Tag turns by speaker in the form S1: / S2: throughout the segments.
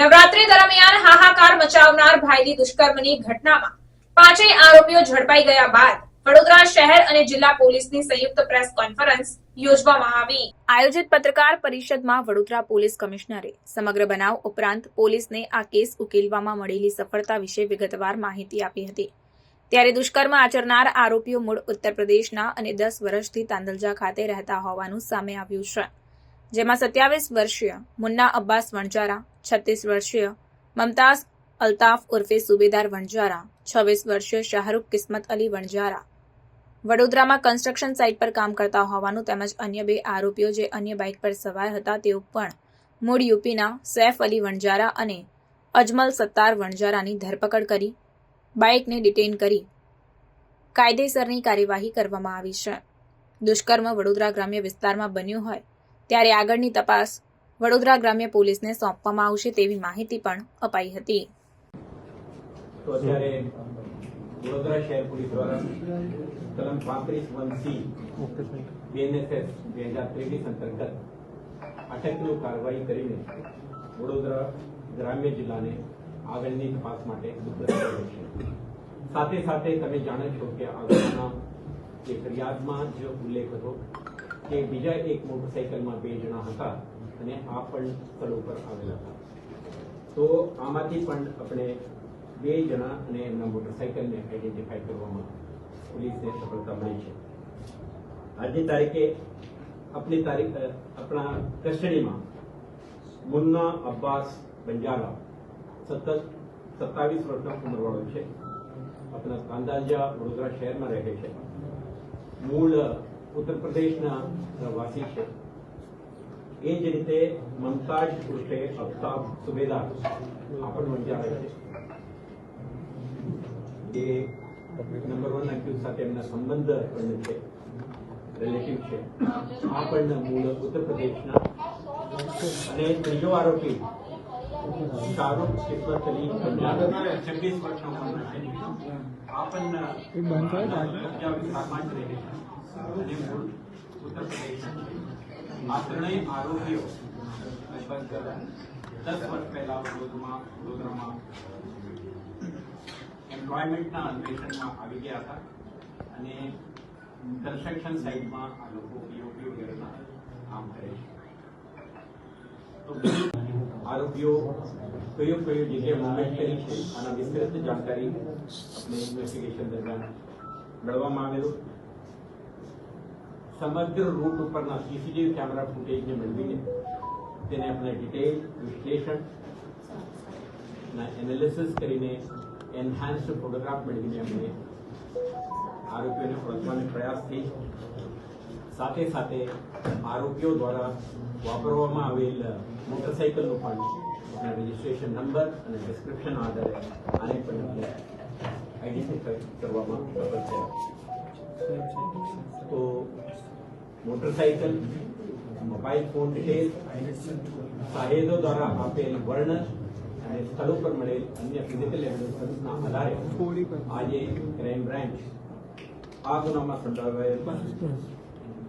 S1: નવરાત્રી દરમિયાન હાહાકાર મચાવનાર ભાઈની દુષ્કર્મની ઘટનામાં પાંચેય આરોપીઓ ઝડપાઈ ગયા બાદ વડોદરા શહેર અને જિલ્લા પોલીસની સંયુક્ત પ્રેસ કોન્ફરન્સ આયોજિત પત્રકાર પરિષદમાં વડોદરા પોલીસ કમિશનરે સમગ્ર બનાવ ઉપરાંત પોલીસને આ કેસ ઉકેલવામાં મળેલી સફળતા વિશે વિગતવાર માહિતી આપી હતી. ત્યારે દુષ્કર્મ આચરનાર આરોપીઓ મૂળ ઉત્તર પ્રદેશના અને દસ વર્ષથી તાંદલજા ખાતે રહેતા હોવાનું સામે આવ્યું છે. જેમાં સત્યાવીસ વર્ષીય મુન્ના અબ્બાસ વણજારા છત્રીસ વર્ષીય મમતાઝ અલ્તાફ ઉર્ફે સુબેદાર વણજારા છવ્વીસ વર્ષીય શાહરૂખ કિસ્મત અલી વણજારા વડોદરામાં કન્સ્ટ્રક્શન સાઇટ પર કામ કરતા હોવાનું તેમજ અન્ય બે આરોપીઓ જે અન્ય બાઇક પર સવાર હતા તેઓ પણ મૂળ યુપીના સૈફ અલી વણજારા અને અજમલ સત્તાર વણજારાની ધરપકડ કરી બાઇકને ડિટેઇન કરી કાયદેસરની કાર્યવાહી કરવામાં આવી છે. દુષ્કર્મ વડોદરા ગ્રામ્ય વિસ્તારમાં બન્યું હોય ત્યારે આગળની તપાસ વડોદરા ગ્રામ્ય પોલીસને સોંપવામાં આવશે તેવી માહિતી પણ અપાઈ હતી.
S2: તો અત્યારે વડોદરા શહેર પોલીસ દ્વારા કલમ પાંત્રીસ વન સી બીએનએસએસ બે હજાર ત્રેવીસ અંતર્ગત અટકનું કાર્યવાહી કરીને વડોદરા ગ્રામ્ય જિલ્લાને આગળની તપાસ માટે સુપ્રત કર્યો છે. સાથે સાથે તમે જાણો છો કે આગળના જે ફરિયાદમાં જે ઉલ્લેખ હતો કે બીજા એક મોટરસાઇકલમાં બે જણા હતા અને આ પણ સ્થળ ઉપર આવેલા હતા. તો આમાંથી પણ આપણે બે જણા અને એમના મોટરસાઇકલને આઈડેન્ટિફાઈ કરવામાં પોલીસને સફળતા મળી છે. આજની તારીખે આપણી તારીખ આપણા કસ્ટડીમાં મુન્ના અબ્બાસ બંજારા સતત સત્તાવીસ વર્ષના ઉંમરવાળો છે. આપણા કાંદાજા વડોદરા શહેરમાં રહે છે. મૂળ ઉત્તર પ્રદેશના વાસી છે. એ જ રીતે મમતાજ ઉર્ફે અફતાબ સુબેદાર આ મંજાવે છે. એ નંબર વન એક્યુઝ સાથે એમના સંબંધ પણ છે. રિલેટિવ છે. આ પણ મૂળ ઉત્તર પ્રદેશના અને ત્રીજો આરોપી શાહરૂખ કિસ્મત અલી છવ્વીસ વર્ષનો ઉંમરનો છે. આ પણ અને મૂળ ઉત્તર પ્રદેશ આ ત્રણેય આરોપીઓ લગભગ દસ વર્ષ પહેલા વડોદરામાં વડોદરામાં એમ્પ્લોયમેન્ટના અન્વેષણમાં આવી ગયા હતા અને કન્સ્ટ્રક્શન સાઇટમાં આ લોકો પીઓપી વગેરેના કામ કરે છે. તો આરોપીઓ કયો કયો જગ્યાએ મુવમેન્ટ કરી છે, આના વિસ્તૃત જાણકારી આપણે ઇન્વેસ્ટિગેશન દરમિયાન મેળવવામાં આવેલું? સમગ્ર રૂટ ઉપરના સીસીટીવી કેમેરા ફૂટેજને મેળવીને તેને આપણે ડિટેલ વિશ્લેષણ એનાલિસિસ કરીને એન્હાન્સ્ડ ફોટોગ્રાફ મેળવીને અમને આરોપીઓને ઓળખવાનો પ્રયાસ થઈ. સાથે સાથે આરોપીઓ દ્વારા વાપરવામાં આવેલ મોટરસાઇકલનું પણ આપણે રજિસ્ટ્રેશન નંબર અને ડિસ્ક્રિપ્શન આધારે આને પણ આઈડેન્ટિફાઈ કરવામાં સફળ થયા. તો મોટરસાયકલ મોબાઈલ ફોન ડિટેલ સાહેદો દ્વારા આપેલ વર્ણન અને સ્થળ ઉપર મળેલ અન્ય ફિઝિકલ એવિડન્સના આધારે આજે ક્રાઇમ બ્રાન્ચ આ ગુનામાં સંડોવાયેલ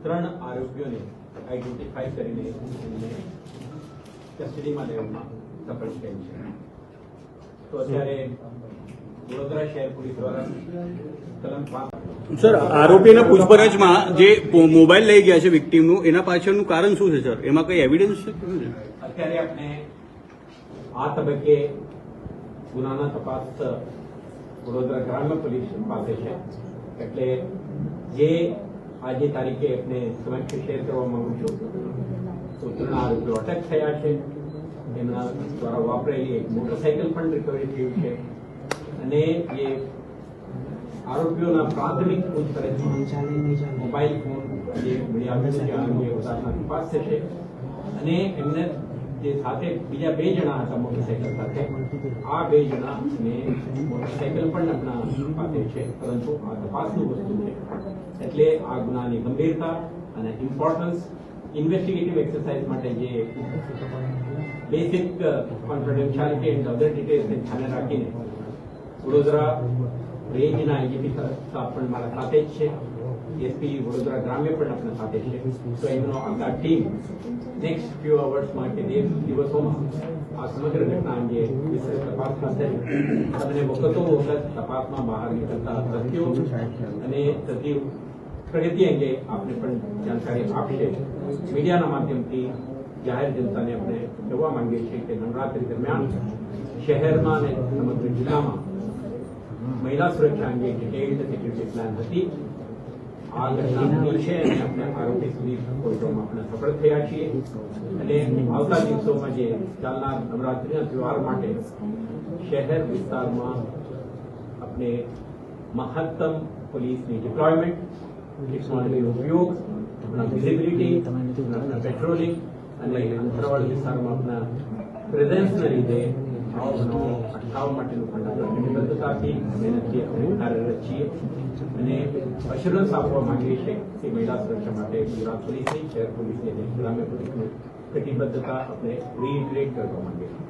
S2: ત્રણ આરોપીઓને આઈડેન્ટિફાઈ કરીને એમને કસ્ટડીમાં લેવામાં સફળ થયેલ છે. તો અત્યારે વડોદરા શહેર પોલીસ દ્વારા કલમ પાંચ
S3: સર, આરોપીના પૂછપરછમાં જે મોબાઈલ લઈ ગયા છે વિક્ટીમનું, એના પાછળનું કારણ શું છે, સર? એમાં કઈ એવિડન્સ છે?
S2: અત્યારે આપણે આ તબક્કે ગુનાના તપાસ વડોદરા ગ્રામ્ય પોલીસ પાસે છે. એટલે જે આજે તારીખે આપણે સમક્ષ શેર કરવા માંગુ છું, તો આરોપીઓ અટક થયા છે. એમના દ્વારા વાપરેલી એક મોટરસાયકલ પણ રિકવરી થયું છે. અને જે આરોપીઓના પ્રાથમિક પૂછપરછમાં મોબાઈલ ફોન જે મળી આવ્યું છે તપાસ થશે. અને એમને જે સાથે બીજા બે જણા હતા મોટરસાઇકલ સાથે આ બે જણા ને મોટરસાઇકલ પણ આપણા પાસે છે પરંતુ આ તપાસનું વસ્તુ છે. એટલે આ ગુનાની ગંભીરતા અને ઇમ્પોર્ટન્સ ઇન્વેસ્ટિગેટિવ એક્સરસાઇઝ માટે જે બેસિક કોન્ફિડેન્શિયાલિટી એન્ડ અધર ડિટેલ્સને ધ્યાને રાખીને વડોદરા રેન્જના આઈજીપી સાહેબ પણ મારા સાથે જ છે. એસપી વડોદરા ગ્રામ્ય પણ આપણા સાથે છે. તો એમનો આખા ટીમ નેક્સ્ટ ફ્યુ અવર્સમાં કે દિવસોમાં આ સમગ્ર ઘટના અંગે વિશેષ તપાસ ધરી તમને વખતો વખત તપાસમાં બહાર નીકળતા તથ્યો અને થતી પ્રગતિ અંગે આપને પણ જાણકારી આપશે. મીડિયાના માધ્યમથી જાહેર જનતાને આપણે કહેવા માંગીએ છીએ કે નવરાત્રી દરમિયાન શહેરમાં અને સમગ્ર જિલ્લામાં મહિલા સુરક્ષા અંગે ડિટેલ્ડ સિક્યુરિટી પ્લાન હતી, આ ઘટના છે અને આપણે આરોપી સુધી પહોંચવામાં આપણે સફળ થયા છીએ. અને આવતા દિવસોમાં જે ચાલનાર નવરાત્રીના તહેવાર માટે શહેર વિસ્તારમાં આપણે મહત્તમ પોલીસની ડિપ્લોયમેન્ટ ટેકનોલોજીનો ઉપયોગ, આપણા વિઝિબિલિટી પેટ્રોલિંગ અને અંતરવાળ વિસ્તારમાં આપણા પ્રેઝન્સના લીધે બનાવો અટકાવવા છીએ. અને અશ્યોરન્સ આપવા માંગીએ છીએ કે મહિલા સુરક્ષા માટે ગુજરાત પોલીસની શહેર પોલીસની અને પોલીસની કટિબદ્ધતા આપણે રીઇટરેટ કરવા માંગીએ છીએ